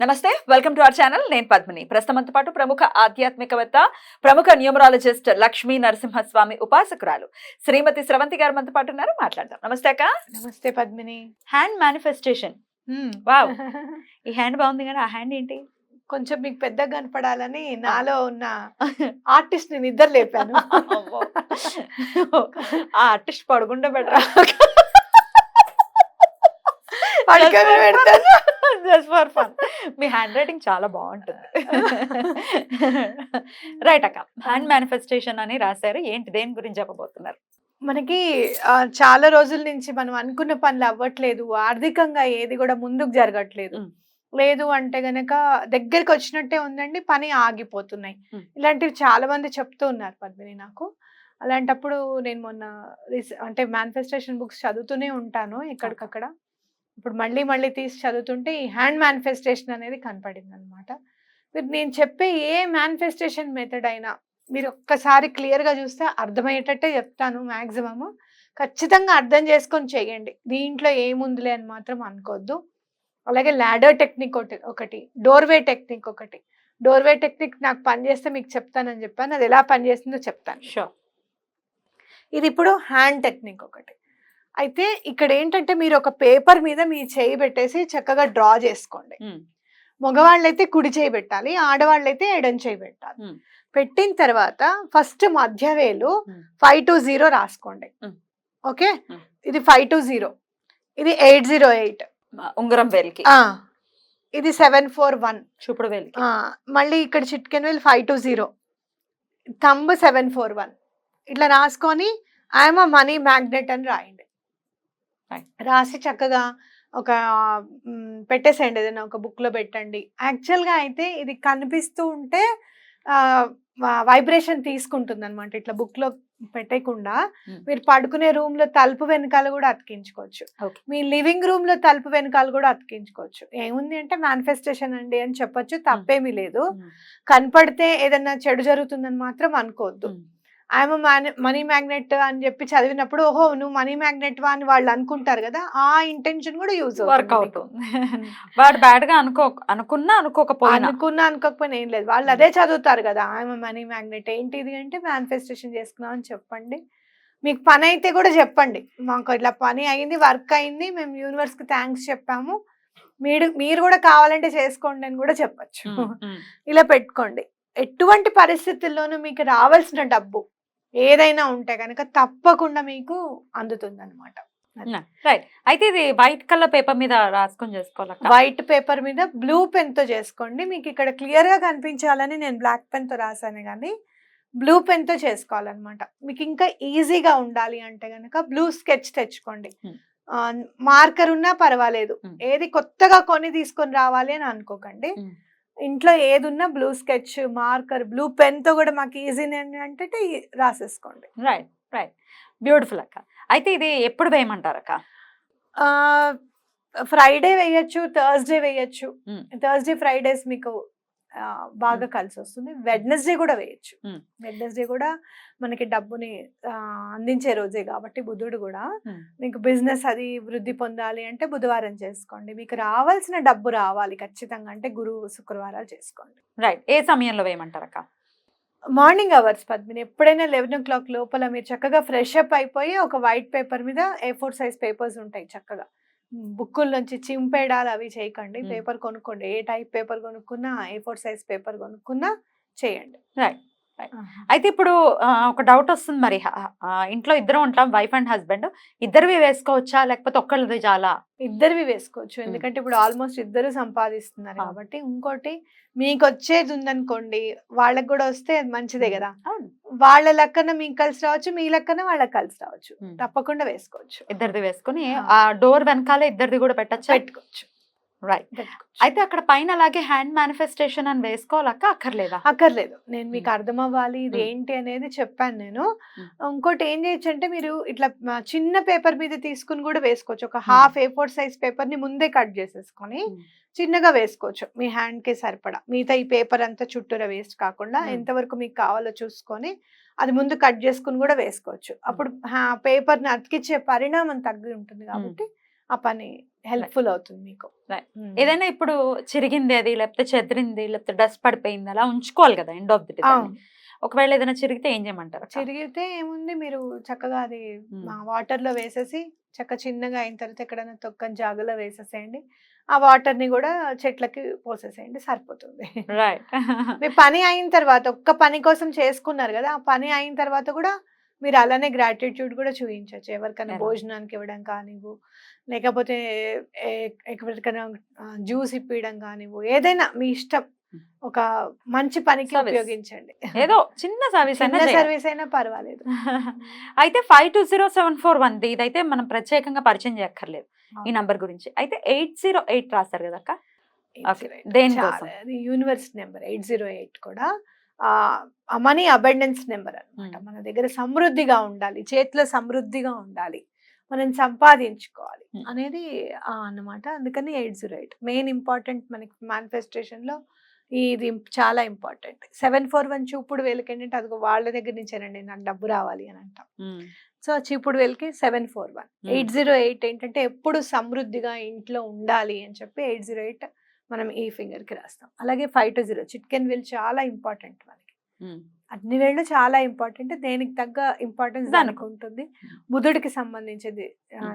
నమస్తే welcome to our channel. నేను పద్మిని. ప్రస్తుతంతో పాటు ప్రముఖ ఆధ్యాత్మికవేత్త ప్రముఖ న్యూమరాలజిస్ట్ లక్ష్మీ నరసింహస్వామి ఉపాసకురాలు శ్రీమతి స్రవంతి గారు మనతో పాటు ఉన్నారు. మాట్లాడదాం. నమస్తే అక్క. నమస్తే పద్మిని. Hand manifestation wow. ఈ హ్యాండ్ బాగుంది కానీ ఆ హ్యాండ్ ఏంటి? కొంచెం మీకు పెద్దగా కనపడాలని నాలో ఉన్న ఆర్టిస్ట్ని నిద్ర లేపాను. ఆ ఆర్టిస్ట్ పడుకుంటే బెటర్ పెడతాను. జస్ట్ ఫర్ ఫన్ మీ హ్యాండ్ రైటింగ్ చాలా బాగుంటుంది. రైట్ అక్క. హ్యాండ్ మేనిఫెస్టేషన్ అని రాశారు. ఏంటి? దేని గురించి చెప్పబోతున్నారు? మనకి చాలా రోజుల నుంచి మనం అనుకున్న పనులు అవ్వట్లేదు. ఆర్థికంగా ఏది కూడా ముందుకు జరగట్లేదు. లేదు అంటే గనక దగ్గరికి వచ్చినట్టే ఉందండి పని ఆగిపోతున్నాయి. ఇలాంటివి చాలా మంది చెప్తూ ఉన్నారు పద్మిని నాకు. అలాంటప్పుడు నేను మొన్న అంటే మేనిఫెస్టేషన్ బుక్స్ చదువుతూనే ఉంటాను ఎక్కడికక్కడ. ఇప్పుడు మళ్ళీ మళ్ళీ తీసి చదువుతుంటే ఈ హ్యాండ్ మేనిఫెస్టేషన్ అనేది కనపడింది అనమాట మీరు నేను చెప్పే ఏ మేనిఫెస్టేషన్ మెథడ్ అయినా మీరు ఒక్కసారి క్లియర్గా చూస్తే అర్థమయ్యేటట్టే చెప్తాను మ్యాక్సిమము ఖచ్చితంగా అర్థం చేసుకొని చేయండి. దీంట్లో ఏముందిలే అని మాత్రం అనుకోవద్దు అలాగే ల్యాడర్ టెక్నిక్ ఒకటి ఒకటి డోర్వే టెక్నిక్ ఒకటి. డోర్వే టెక్నిక్ నాకు పనిచేస్తే మీకు చెప్తానని చెప్పాను. అది ఎలా పనిచేస్తుందో చెప్తాను. షూర్. ఇది ఇప్పుడు హ్యాండ్ టెక్నిక్ ఒకటి. అయితే ఇక్కడ ఏంటంటే మీరు ఒక పేపర్ మీద మీ చేయి పెట్టేసి చక్కగా డ్రా చేసుకోండి. మగవాళ్ళైతే కుడి చేయి పెట్టాలి ఆడవాళ్ళైతే ఎడం చేయి పెట్టాలి. పెట్టిన తర్వాత ఫస్ట్ మధ్య వేలు. ఫైవ్ టు జీరో రాసుకోండి. ఓకే. ఇది ఫైవ్ టు జీరో. ఇది ఎయిట్ జీరో ఎయిట్. ఉంగరం వేలికి. ఇది సెవెన్ ఫోర్ వన్. చూపుడు వేలికి. మళ్ళీ ఇక్కడ చిట్కెన్ వేలు five two zero. Thumb seven four one. ఇట్లా రాసుకొని ఐఎమ్ మనీ మ్యాగ్నెట్ అని రాయండి. రాసి చక్కగా ఒక పెట్టేసేయండి. ఏదైనా ఒక book లో పెట్టండి. యాక్చువల్గా అయితే ఇది కనిపిస్తూ ఉంటే వైబ్రేషన్ తీసుకుంటుంది అనమాట ఇట్లా book లో పెట్టకుండా. మీరు పడుకునే room లో తలుపు వెనకాల కూడా అతికించుకోవచ్చు. మీ లివింగ్ రూమ్లో తలుపు వెనకాల కూడా అతికించుకోవచ్చు. ఏముంది అంటే మేనిఫెస్టేషన్ అండి అని చెప్పొచ్చు తప్పేమీ లేదు. కనపడితే ఏదన్నా చెడు జరుగుతుందని మాత్రం అనుకోవద్దు. ఐఎమ్ మనీ మ్యాగ్నెట్ అని చెప్పి చదివినప్పుడు ఓహో నువ్వు మనీ మ్యాగ్నెట్ వా అని వాళ్ళు అనుకుంటారు కదా ఆ ఇంటెన్షన్ కూడా యూజ్ వర్క్ అవుతుంది. వాడు బ్యాడ్గా అనుకో అనుకున్నా అనుకోకపోయినా. అనుకున్నా అనుకోకపోయినా ఏం లేదు. వాళ్ళు అదే చదువుతారు కదా ఐఎమ్ మనీ మ్యాగ్నెట్ ఏంటిది అంటే మేనిఫెస్టేషన్ చేసుకున్నాం అని చెప్పండి. మీకు పని అయితే కూడా చెప్పండి. మాకు ఇట్లా పని అయింది వర్క్ అయింది మేము యూనివర్స్కి థ్యాంక్స్ చెప్పాము. మీరు మీరు కూడా కావాలంటే చేసుకోండి అని కూడా చెప్పచ్చు. ఉమ్, ఉమ్. ఇలా పెట్టుకోండి. ఎటువంటి పరిస్థితుల్లోనూ మీకు రావాల్సిన డబ్బు ఏదైనా ఉంటే కనుక తప్పకుండా మీకు అందుతుంది అనమాట రైట్ అయితే ఇది వైట్ కలర్ పేపర్ మీద రాసుకొని చేసుకోవాలి వైట్ పేపర్ మీద బ్లూ పెన్తో చేసుకోండి. మీకు ఇక్కడ క్లియర్గా కనిపించాలని నేను బ్లాక్ పెన్తో రాశాను కానీ బ్లూ పెన్తో చేసుకోవాలన్నమాట. మీకు ఇంకా ఈజీగా ఉండాలి అంటే కనుక బ్లూ స్కెచ్ తెచ్చుకోండి. Hmm. మార్కర్ ఉన్నా పర్వాలేదు. Hmm. ఏది కొత్తగా కొని తీసుకొని రావాలి అని అనుకోకండి. Hmm. ఇంట్లో ఏది ఉన్నా బ్లూ స్కెచ్ మార్కర్ బ్లూ పెన్తో కూడా మాకు ఈజీ అంటే రాసేసుకోండి. Right right. బ్యూటిఫుల్ అక్క. అయితే ఇది ఎప్పుడు వేయమంటారు అక్క ఫ్రైడే వేయచ్చు థర్స్డే వేయచ్చు. థర్స్డే ఫ్రైడేస్ మీకు బాగా కలిసి వస్తుంది వెడ్నెస్డే కూడా వేయచ్చు. వెడ్నెస్డే కూడా మనకి డబ్బుని అందించే రోజే కాబట్టి బుధుడు కూడా. మీకు బిజినెస్ అది వృద్ధి పొందాలి అంటే బుధవారం చేసుకోండి. మీకు రావాల్సిన డబ్బు రావాలి ఖచ్చితంగా అంటే గురువు శుక్రవారాలు చేసుకోండి. రైట్ ఏ సమయంలో వేయమంటారు అక్క? Morning hours Padmini. ఎప్పుడైనా లెవెన్ ఓ క్లాక్ లోపల మీరు చక్కగా ఫ్రెష్ అప్ అయిపోయి ఒక వైట్ పేపర్ మీద ఏ ఫోర్ సైజ్ పేపర్స్ ఉంటాయి చక్కగా. బుక్కుల నుంచి చింపేడాలు అవి చేయకండి. పేపర్ కొనుక్కోండి. ఏ టైప్ పేపర్ కొనుక్కున్నా ఏ ఫోర్ సైజ్ పేపర్ కొనుక్కున్నా చేయండి. రైట్. అయితే ఇప్పుడు ఒక డౌట్ వస్తుంది మరి. ఇంట్లో ఇద్దరు ఉంటాం. Wife and husband. ఇద్దరివి వేసుకోవచ్చా? లేకపోతే ఒక్కళ్ళది చాలా? ఇద్దరివి వేసుకోవచ్చు. ఎందుకంటే ఇప్పుడు ఆల్మోస్ట్ ఇద్దరు సంపాదిస్తున్నారు. కాబట్టి ఇంకోటి మీకు వచ్చేది ఉందనుకోండి వాళ్ళకి కూడా వస్తే మంచిదే కదా. వాళ్ళ లెక్కన మీకు కలిసి రావచ్చు మీ లెక్కన వాళ్ళకి కలిసి రావచ్చు. తప్పకుండా వేసుకోవచ్చు ఇద్దరిది వేసుకుని ఆ. ఆ డోర్ వెనకాల ఇద్దరిది కూడా పెట్టచ్చా పెట్టుకోవచ్చు రైట్. అయితే అక్కడ పైన అలాగే హ్యాండ్ మేనిఫెస్టేషన్ అని వేసుకోవాలక్క అక్కర్లేదా అక్కర్లేదు నేను మీకు మ్మ్. అర్థం అవ్వాలి ఇది మ్మ్. ఏంటి అనేది చెప్పాను నేను మ్మ్. ఇంకోటి ఏం చేయొచ్చు అంటే మీరు ఇట్లా చిన్న పేపర్ మీద తీసుకుని కూడా వేసుకోవచ్చు ఒక హాఫ్ ఏ ఫోర్ సైజ్ పేపర్ని ముందే కట్ చేసేసుకొని. చిన్నగా వేసుకోవచ్చు మీ హ్యాండ్కి సరిపడా మిగతా ఈ పేపర్ అంతా చుట్టూరా వేస్ట్ కాకుండా. ఎంతవరకు మీకు కావాలో చూసుకొని అది ముందు కట్ చేసుకుని కూడా వేసుకోవచ్చు అప్పుడు పేపర్ని అతికిచ్చే పరిణామం తగ్గి ఉంటుంది కాబట్టి ఆ పని హెల్ప్ఫుల్ అవుతుంది మీకు. ఏదైనా ఇప్పుడు చిరిగింది అది లేకపోతే చెదిరింది లేకపోతే డస్ట్ పడిపోయింది అలా ఉంచుకోవాలి కదా ఎండ్ ఆఫ్ ది డే. ఒకవేళ ఏదైనా చిరిగితే ఏం చేయమంటారు? చిరిగితే ఏముంది మీరు చక్కగా అది. వాటర్లో వేసేసి చక్క చిన్నగా అయిన తర్వాత ఎక్కడైనా తొక్కని జాగలో వేసేసేయండి ఆ వాటర్ని కూడా చెట్లకి పోసేసేయండి సరిపోతుంది రైట్ మీ పని అయిన తర్వాత ఒక్క పని కోసం చేసుకున్నారు కదా ఆ పని అయిన తర్వాత కూడా మీరు అలానే గ్రాటిట్యూడ్ కూడా చూపించవచ్చు ఎవరికైనా? భోజనానికి ఇవ్వడం కానివ్వు లేకపోతే ఎవరికైనా జ్యూస్ ఇప్పించడం కానివ్వు ఏదైనా మీ ఇష్టం. ఒక మంచి పనికి. ఉపయోగించండి ఏదో చిన్న సర్వీస్ అయినా. సర్వీస్ అయినా పర్వాలేదు అయితే five two zero seven four one ఇదైతే మనం ప్రత్యేకంగా పరిచయం చేయక్కర్లేదు ఈ. నంబర్ గురించి అయితే ఎయిట్ జీరో ఎయిట్ రాస్తారు కదా అక్క Okay. 808. దేనికోసం? చాలా- అది universe number eight zero eight కూడా మనీ అబెండెన్స్ నెంబర్ అన్నమాట. Hmm. మన దగ్గర సమృద్ధిగా ఉండాలి చేతిలో సమృద్ధిగా ఉండాలి మనం సంపాదించుకోవాలి. అనేది అన్నమాట. అందుకని eight zero eight main important మనకి manifestation లో ఇది చాలా ఇంపార్టెంట్ సెవెన్ ఫోర్ వన్ చూపుడు వేలకి ఏంటంటే అది వాళ్ళ దగ్గర నుంచేనండి నాకు డబ్బు రావాలి అని అంటాం. సో చీపుడు వేలకి seven four one. Eight zero eight ఏంటంటే ఎప్పుడు సమృద్ధిగా ఇంట్లో ఉండాలి అని చెప్పి ఎయిట్ జీరో ఎయిట్ మనం ఈ ఫింగర్కి రాస్తాం అలాగే ఫైవ్ టు జీరో చిట్కెన్ వేల్ చాలా ఇంపార్టెంట్ మనకి అన్ని వేళ్ళు చాలా ఇంపార్టెంట్ దేనికి తగ్గ ఇంపార్టెన్స్ దానికి. ఉంటుంది. బుధుడికి సంబంధించింది.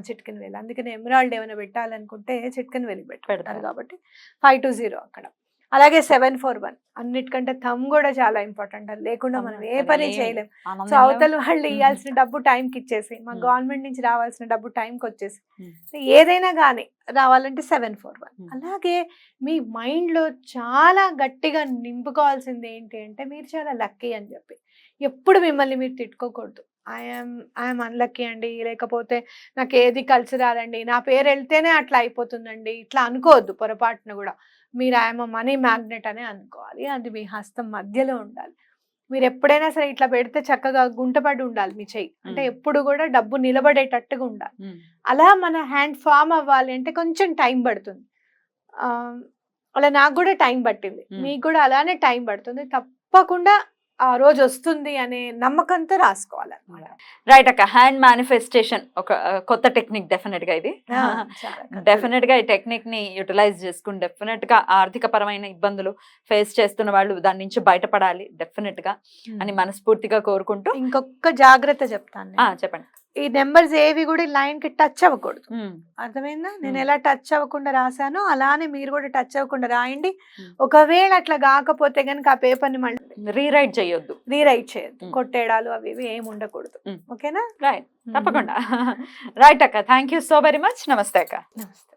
చిట్కెన్ వేలు అందుకని ఎమరాల్డ్ ఏమైనా పెట్టాలనుకుంటే చిట్కెన్ వేలు పెట్టుకుంటారు పెడతారు. కాబట్టి ఫైవ్ టు జీరో అక్కడ అలాగే సెవెన్ ఫోర్ వన్. అన్నిటికంటే థమ్ కూడా చాలా ఇంపార్టెంట్ అది. లేకుండా మనం ఏ పని చేయలేం. సో అవతల వాళ్ళు. ఇవ్వాల్సిన డబ్బు టైంకి ఇచ్చేసి మా. గవర్నమెంట్ నుంచి రావాల్సిన డబ్బు టైంకి వచ్చేసి ఏదైనా కానీ రావాలంటే సెవెన్ ఫోర్ వన్. అలాగే మీ మైండ్లో చాలా గట్టిగా నింపుకోవాల్సింది ఏంటి అంటే మీరు చాలా లక్కీ అని చెప్పి. ఎప్పుడు మిమ్మల్ని మీరు తిట్టుకోకూడదు. ఐఎమ్ ఐఎమ్ అన్లక్కీ అండి. లేకపోతే నాకు ఏది కలిసి రాదండి. నా పేరు వెళ్తేనే అట్లా అయిపోతుందండి. ఇట్లా అనుకోవద్దు పొరపాటున కూడా. మీరు ఐఎమ్ మనీ మ్యాగ్నెట్ అనే అనుకోవాలి. అది మీ హస్తం మధ్యలో ఉండాలి. మీరు ఎప్పుడైనా సరే ఇట్లా పెడితే చక్కగా గుంటపడి ఉండాలి మీ చెయ్యి. అంటే. ఎప్పుడు కూడా డబ్బు నిలబడేటట్టుగా ఉండాలి. అలా మన హ్యాండ్ ఫామ్ అవ్వాలి అంటే కొంచెం టైం పడుతుంది. ఆ, అలా నాకు కూడా టైం పట్టింది. మీకు కూడా అలానే టైం పడుతుంది. తప్పకుండా ఆ రోజు వస్తుంది అనే నమ్మకంతో రాసుకోవాలన్నమాట. రైట్ అక్క. హ్యాండ్ మేనిఫెస్టేషన్ ఒక కొత్త టెక్నిక్ డెఫినెట్గా ఇది. డెఫినెట్ గా ఈ టెక్నిక్ని యూటిలైజ్ చేసుకుని డెఫినెట్గా ఆర్థిక పరమైన ఇబ్బందులు ఫేస్ చేస్తున్న వాళ్ళు దాని నుంచి బయటపడాలి డెఫినెట్గా అని మనస్ఫూర్తిగా కోరుకుంటూ ఇంకొక జాగ్రత్త చెప్తాను. చెప్పండి. ఈ నెంబర్స్ ఏవి కూడా లైన్కి టచ్ అవ్వకూడదు. అర్థమైందా? నేను. ఎలా టచ్ అవ్వకుండా రాశానో అలానే మీరు కూడా టచ్ అవ్వకుండా రాయండి. ఒకవేళ అట్లా కాకపోతే కనుక ఆ పేపర్ని మళ్ళీ రీరైట్ చేయొద్దు. రీరైట్ చేయొద్దు. మ్మ్. కొట్టేయడాలు అవి ఇవి ఏమి ఉండకూడదు. ఓకేనా? రైట్ తప్పకుండా. రైట్ అక్క. Thank you so very much నమస్తే అక్క. నమస్తే.